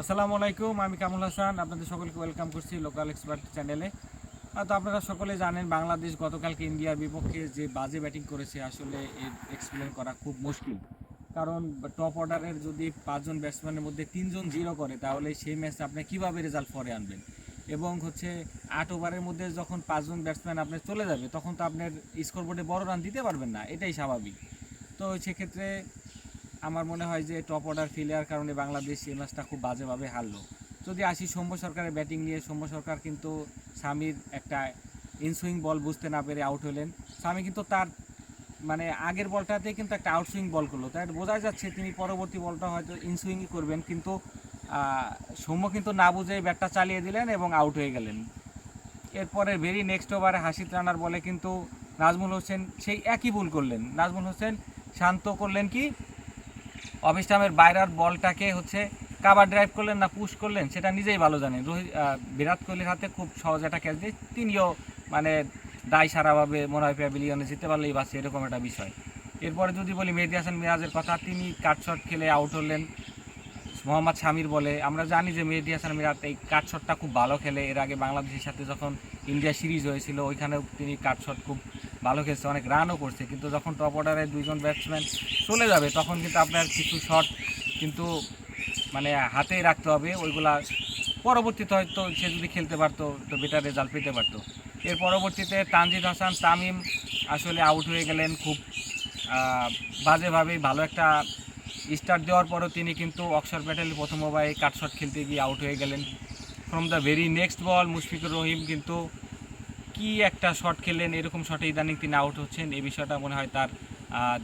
আসসালামু আলাইকুম, আমি কামুল হাসান। আপনাদের সকলকে ওয়েলকাম করছি লোকাল এক্সপার্ট চ্যানেলে তো আপনারা সকলে জানেন, বাংলাদেশ গতকালকে ইন্ডিয়ার বিপক্ষে যে বাজে ব্যাটিং করেছে, আসলে এর এক্সপ্লেন করা খুব মুশকিল। কারণ টপ অর্ডারের যদি পাঁচজন ব্যাটসম্যানের মধ্যে তিনজন জিরো করে, তাহলে সেই ম্যাচে আপনি কীভাবে রেজাল্ট পরে আনবেন? এবং হচ্ছে আট ওভারের মধ্যে যখন পাঁচজন ব্যাটসম্যান আপনার চলে যাবে, তখন তো আপনার স্কোরবোর্ডে বড় রান দিতে পারবেন না, এটাই স্বাভাবিক। তো সেক্ষেত্রে আমার মনে হয় যে টপ অর্ডার ফেলিয়ার কারণে বাংলাদেশ এই ম্যাচটা খুব বাজেভাবে হারলো। যদি আসি সৌম্য সরকারের ব্যাটিং নিয়ে সৌম্য সরকার কিন্তু স্বামীর একটা ইনসুইং বল বুঝতে না পেরে আউট হলেন। স্বামী কিন্তু তার মানে আগের বলটাতে কিন্তু একটা আউটসুইং বল করল। তাই বোঝা যাচ্ছে তিনি পরবর্তী বলটা হয়তো ইনসুইংই করবেন কিন্তু সৌম্য কিন্তু না বুঝে ব্যাটটা চালিয়ে দিলেন এবং আউট হয়ে গেলেন। এরপরে ভেরি নেক্সট ওভারে হাসিদ রানার বলে কিন্তু নাজমুল হোসেন সেই একই ভুল করলেন। নাজমুল হোসেন শান্ত করলেন কি? অবিস্টামের বাইরার বলটাকে হচ্ছে কাবার ড্রাইভ করলেন না পুশ করলেন, সেটা নিজেই ভালো জানেন। রোহিত বিরাট কোহলির হাতে খুব সহজ একটা ক্যাচ দিয়ে তিনিও মানে দায় সারাভাবে মনে হয় প্যাভিলিয়নে জিততে পারলেই বাসে এরকম একটা বিষয়। এরপরে যদি বলি মেহেদি হাসান মিরাজের কথা, তিনি কাট শট খেলে আউট হলেন। মোহাম্মদ শামির বলে, আমরা জানি যে মেহেদি হাসান মিরাজ এই কাট শটটা খুব ভালো খেলে। এর আগে বাংলাদেশের সাথে যখন ইন্ডিয়া সিরিজ হয়েছিল, ওইখানেও তিনি কাট শট খুব ভালো খেলছে, অনেক রানও করছে। কিন্তু যখন টপ অর্ডারে দুইজন ব্যাটসম্যান চলে যাবে, তখন কিন্তু আপনার কিছু শট কিন্তু মানে হাতেই রাখতে হবে, ওইগুলা পরবর্তীতে হয়তো সে যদি খেলতে পারতো, তো বেটার রেজাল্ট পেতে পারতো। এর পরবর্তীতে তানজিদ হাসান, তামিম আসলে আউট হয়ে গেলেন খুব বাজেভাবেই ভালো একটা স্টার্ট দেওয়ার পরও তিনি কিন্তু অক্ষর প্যাটেল প্রথম ওভারে কাটশট খেলতে গিয়ে আউট হয়ে গেলেন। From the very next ball Mushfiqur Rahim কিন্তু কি একটা শট খেললেন, এরকম শটে ইদানিং তিনি আউট হচ্ছেন এই বিষয়টা মনে হয় তার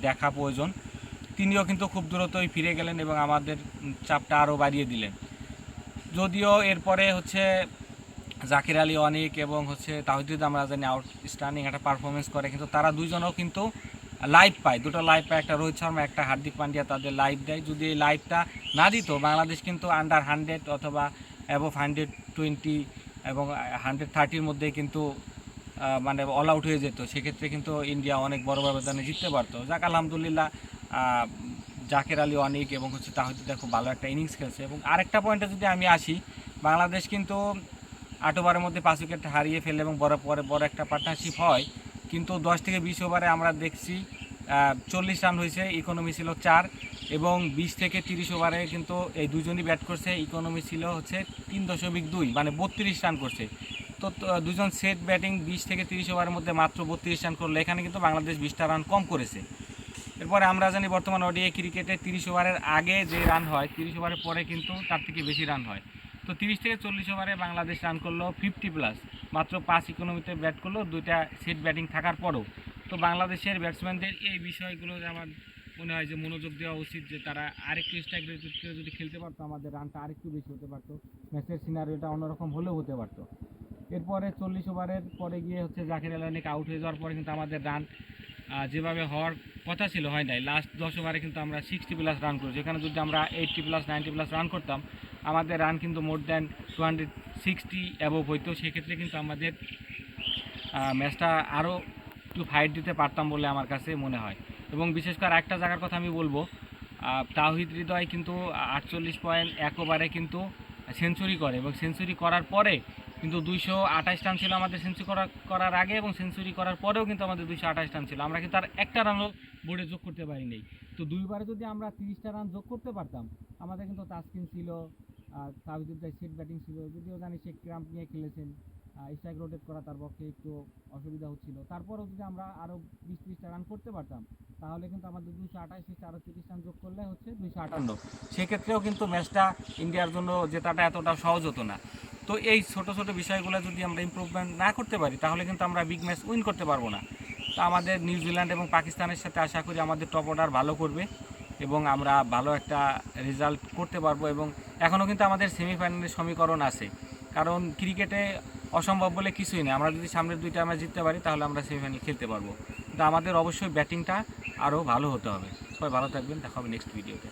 দেখা প্রয়োজন। তিনিও কিন্তু খুব দ্রুতই ফিরে গেলেন এবং আমাদের চাপটা আরও বাড়িয়ে দিলেন। যদিও এরপরে হচ্ছে জাকির আলী অনিক এবং হচ্ছে তাহিদুদ আমরা জানি আউট স্টার্নিং একটা পারফরমেন্স করে, কিন্তু তারা দুইজনও কিন্তু লাইভ পায়। দুটো লাইভ পায়, একটা রোহিত শর্মা, একটা হার্দিক পান্ডিয়া তাদের লাইভ দেয়। যদি এই লাইভটা না দিত, বাংলাদেশ কিন্তু আন্ডার হান্ড্রেড অথবা অ্যাবভ হান্ড্রেড টোয়েন্টি এবং হান্ড্রেড থার্টির মধ্যে কিন্তু মানে অল আউট হয়ে যেত। সেক্ষেত্রে কিন্তু ইন্ডিয়া অনেক বড় ব্যবধানে জিততে পারতো। যাক, আলহামদুলিল্লাহ জাকের আলী অনেক এবং হচ্ছে তাহিদুদ্দা খুব ভালো একটা ইনিংস খেলছে। এবং আরেকটা পয়েন্টে যদি আমি আসি, বাংলাদেশ কিন্তু আট ওভারের মধ্যে পাঁচ উইকেট হারিয়ে ফেলে এবং বড় পরে বড় একটা পার্টনারশিপ হয়। কিন্তু দশ থেকে বিশ ওভারে আমরা দেখছি চল্লিশ রান হয়েছে ইকোনমি ছিল চার। এবং বিশ থেকে তিরিশ ওভারে কিন্তু এই দুজনই ব্যাট করছে। ইকোনমি ছিল হচ্ছে তিন দশমিক দুই মানে বত্রিশ রান করছে। তো দুজন সেট ব্যাটিং বিশ থেকে তিরিশ ওভারের মধ্যে মাত্র বত্রিশ রান করল। এখানে কিন্তু বাংলাদেশ বিশটা রান কম করেছে। এরপরে আমরা জানি বর্তমান ওডিআই ক্রিকেটে তিরিশ ওভারের আগে যে রান হয়, তিরিশ ওভারের পরে কিন্তু তার থেকে বেশি রান হয়। তো তিরিশ থেকে চল্লিশ ওভারে বাংলাদেশ রান করল ফিফটি প্লাস মাত্র পাঁচ ইকোনমিতে ব্যাট করল। দুইটা সেট ব্যাটিং থাকার পরও। তো বাংলাদেশের ব্যাটসম্যানদের এই বিষয়গুলো আমার মনে হয় যে মনোযোগ দেওয়া উচিত যে তারা আরেকটু স্ট্রাইক যদি খেলতে পারতো, আমাদের রানটা আরেকটু বেশি হতে পারতো। ম্যাচের সিনারিওটা অন্যরকম হলেও হতে পারতো। এরপরে চল্লিশ ওভারের পরে গিয়ে হচ্ছে জাকির আলানিক আউট হয়ে যাওয়ার পরে কিন্তু আমাদের রান যেভাবে হওয়ার কথা ছিল, হয় নাই। লাস্ট দশ ওভারে কিন্তু আমরা সিক্সটি প্লাস রান করেছি। এখানে যদি আমরা eighty plus ninety plus run করতাম, আমাদের রান কিন্তু more than two hundred sixty above হইতো। সেক্ষেত্রে কিন্তু আমাদের ম্যাচটা আরও একটু ফাইট দিতে পারতাম বলে আমার কাছে মনে হয়। এবং বিশেষ করে একটা জায়গার কথা আমি বলব আহ, তাওহিদ হৃদয় কিন্তু আটচল্লিশ পয়েন্ট এক ওভারে কিন্তু সেঞ্চুরি করে এবং সেঞ্চুরি করার পরে কিন্তু দুইশো আঠাশ রান ছিল আমাদের সেঞ্চুরি করা করার আগে এবং সেঞ্চুরি করার পরেও কিন্তু আমাদের দুইশো আঠাশ রান ছিল। আমরা কিন্তু আর একটা রানও বোর্ডে যোগ করতে পারিনি। তো দুইবারে যদি আমরা তিরিশটা রান যোগ করতে পারতাম আমাদের কিন্তু তাসকিন ছিল তাহিদুদ্দার সেট ব্যাটিং ছিল যদিও জানি সে ক্রাম্প নিয়ে খেলেছেন। স্ট্রাইক রোটেট করা তার পক্ষে একটু অসুবিধা হচ্ছিল। তারপরেও যদি আমরা আরও বিশ ত্রিশটা রান করতে পারতাম, তাহলে কিন্তু আমাদের দুইশো আঠাশ থেকে আরও তিরিশ রান যোগ করলে হচ্ছে দুইশো আটান্ন সেক্ষেত্রেও কিন্তু ম্যাচটা ইন্ডিয়ার জন্য জেতাটা এতটা সহজ হতো না। তো এই ছোট ছোট বিষয়গুলো যদি আমরা ইমপ্রুভমেন্ট না করতে পারি, তাহলে কিন্তু আমরা বিগ ম্যাচ উইন করতে পারব না। তো আমাদের নিউজিল্যান্ড এবং পাকিস্তানের সাথে আশা করি আমাদের টপ অর্ডার ভালো করবে এবং আমরা ভালো একটা রেজাল্ট করতে পারব এবং এখনও কিন্তু আমাদের সেমিফাইনালের সমীকরণ আছে। কারণ ক্রিকেটে অসম্ভব বলে কিছুই নেই। আমরা যদি সামনের দুইটা আমরা জিততে পারি, তাহলে আমরা সেমিফাইনাল খেলতে পারব। কিন্তু আমাদের অবশ্যই ব্যাটিংটা আরও ভালো হতে হবে। সবাই ভালো থাকবেন। দেখা হবে নেক্সট ভিডিওতে